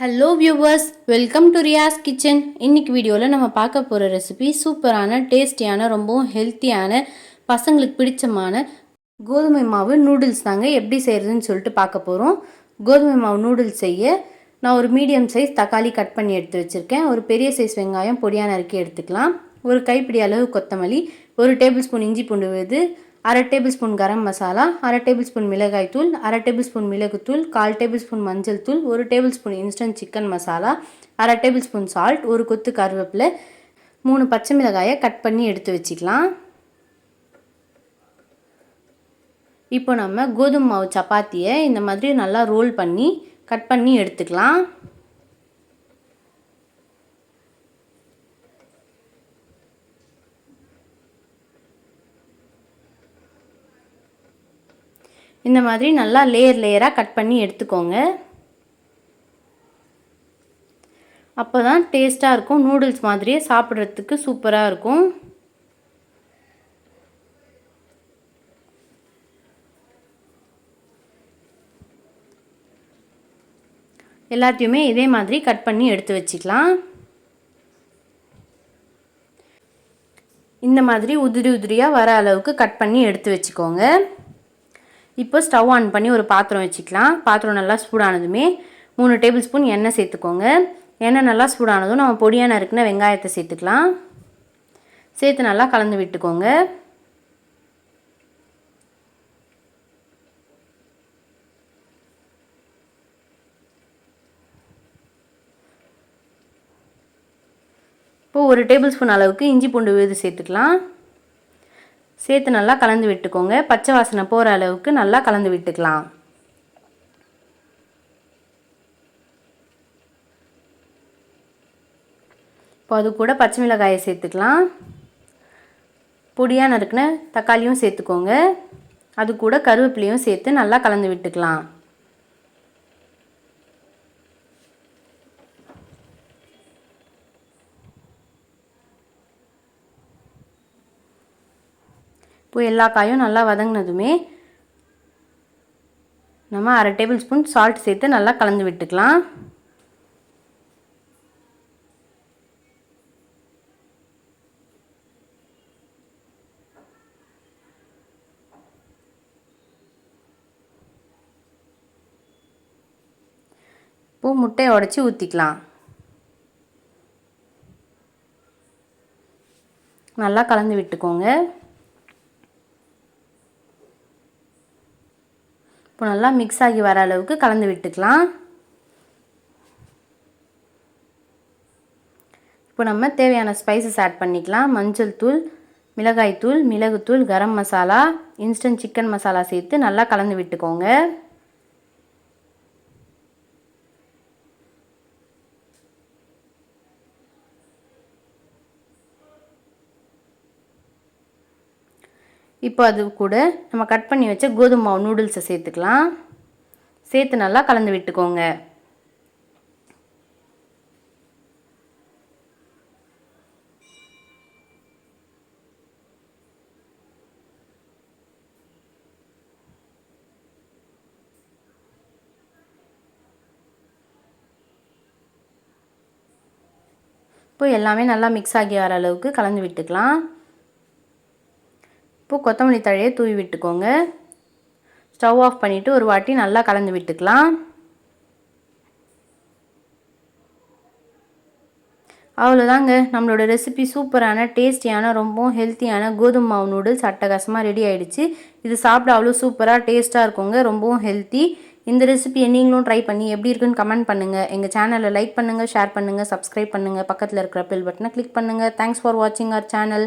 Hello viewers welcome to Riyas kitchen இன்னைக்கு வீடியோவில் நம்ம பார்க்க போகிற ரெசிபி சூப்பரான டேஸ்டியான ரொம்பவும் ஹெல்த்தியான பசங்களுக்கு பிடிச்சமான கோதுமை மாவு நூடுல்ஸ் தாங்க. எப்படி செய்கிறதுன்னு சொல்லிட்டு பார்க்க போகிறோம் கோதுமை மாவு நூடுல்ஸ் செய்ய நான் ஒரு மீடியம் சைஸ் தக்காளி கட் பண்ணி எடுத்து வச்சுருக்கேன். ஒரு பெரிய சைஸ் வெங்காயம் பொடியான நறுக்கி எடுத்துக்கலாம். ஒரு கைப்பிடி அளவு கொத்தமல்லி ஒரு டேபிள் ஸ்பூன் இஞ்சி பூண்டு விழுது அரை டேபிள் ஸ்பூன் கரம் மசாலா அரை டேபிள் ஸ்பூன் மிளகாய் தூள் அரை டேபிள் ஸ்பூன் மிளகுத்தூள் கால் டேபிள் ஸ்பூன் மஞ்சள் தூள் ஒரு table spoon instant chicken masala அரை டேபிள் ஸ்பூன் சால்ட் ஒரு கொத்து கருவேப்பிலை மூணு பச்சை மிளகாயை கட் பண்ணி எடுத்து வச்சுக்கலாம். இப்போ நம்ம கோதுமை மாவு சப்பாத்தியை இந்த மாதிரி நல்லா ரோல் பண்ணி கட் பண்ணி எடுத்துக்கலாம். இந்த மாதிரி நல்லா லேயர் லேயராக கட் பண்ணி எடுத்துக்கோங்க. அப்போ தான் டேஸ்ட்டாக இருக்கும். நூடுல்ஸ் மாதிரியே சாப்பிட்றதுக்கு சூப்பராக இருக்கும். எல்லாத்தையுமே இதே மாதிரி கட் பண்ணி எடுத்து வச்சுக்கலாம். இந்த மாதிரி உதிரி உதிரியாக வர அளவுக்கு கட் பண்ணி எடுத்து வச்சுக்கோங்க. இப்போ ஸ்டவ் ஆன் பண்ணி ஒரு பாத்திரம் வச்சுக்கலாம். பாத்திரம் நல்லா சூடானதுமே மூணு டேபிள் ஸ்பூன் எண்ணெய் சேர்த்துக்கோங்க. எண்ணெய் நல்லா சூடானதும் நம்ம பொடியாக நறுக்குன வெங்காயத்தை சேர்த்துக்கலாம். சேர்த்து நல்லா கலந்து விட்டுக்கோங்க. இப்போது ஒரு டேபிள் ஸ்பூன் அளவுக்கு இஞ்சி பூண்டு விழுது சேர்த்துக்கலாம். சேர்த்து நல்லா கலந்து விட்டுக்கோங்க. பச்சை வாசனை போகிற அளவுக்கு நல்லா கலந்து விட்டுக்கலாம். இப்போ அது கூட பச்சை மிளகாயை சேர்த்துக்கலாம். பொடியாக நறுக்கின தக்காளியும் சேர்த்துக்கோங்க. அது கூட கருவேப்பிலையும் சேர்த்து நல்லா கலந்து விட்டுக்கலாம். இப்போ எல்லா காயும் நல்லா வதங்கினதுமே நம்ம அரை டேபிள் ஸ்பூன் சால்ட் சேர்த்து நல்லா கலந்து விட்டுக்கலாம். இப்போது முட்டையை உடச்சி ஊற்றிக்கலாம் நல்லா கலந்து விட்டுக்கோங்க. இப்போ நல்லா மிக்ஸ் ஆகி வர அளவுக்கு கலந்து விட்டுக்கலாம். இப்போ நம்ம தேவையான ஸ்பைசஸ் ஆட் பண்ணிக்கலாம். மஞ்சள் தூள் மிளகாய் தூள் மிளகுத்தூள் கரம் மசாலா இன்ஸ்டன்ட் சிக்கன் மசாலா சேர்த்து நல்லா கலந்து விட்டுக்கோங்க. இப்போ அது கூட நம்ம கட் பண்ணி வச்ச கோதுமை மாவு நூடுல்ஸை சேர்த்துக்கலாம். சேர்த்து நல்லா கலந்து விட்டுக்கோங்க. இப்போ எல்லாமே நல்லா மிக்ஸ் ஆகி வர அளவுக்கு கலந்து விட்டுக்கலாம். இப்போ கொத்தமல்லி தழையை தூவி விட்டுக்கோங்க. ஸ்டவ் ஆஃப் பண்ணிவிட்டு ஒரு வாட்டி நல்லா கலந்து விட்டுக்கலாம். அவ்வளோதாங்க. நம்மளோட ரெசிபி சூப்பரான டேஸ்டியான ரொம்பவும் ஹெல்த்தியான கோதுமை மாவு நூடுல்ஸ் அட்டகாசமாக ரெடி ஆகிடுச்சு இது சாப்பிட அவ்வளோ சூப்பராக டேஸ்ட்டாக இருக்குங்க. ரொம்பவும் ஹெல்த்தி இந்த ரெசிபியை நீங்களும் ட்ரை பண்ணி எப்படி இருக்குன்னு கமெண்ட் பண்ணுங்கள் எங்கள் சேனலை லைக் பண்ணுங்கள் ஷேர் பண்ணுங்கள் சப்ஸ்கிரைப் பண்ணுங்கள் பக்கத்தில் இருக்கிற பெல் பட்டனை கிளிக் பண்ணுங்கள் தேங்க்ஸ் ஃபார் வாட்சிங் அவர் சேனல்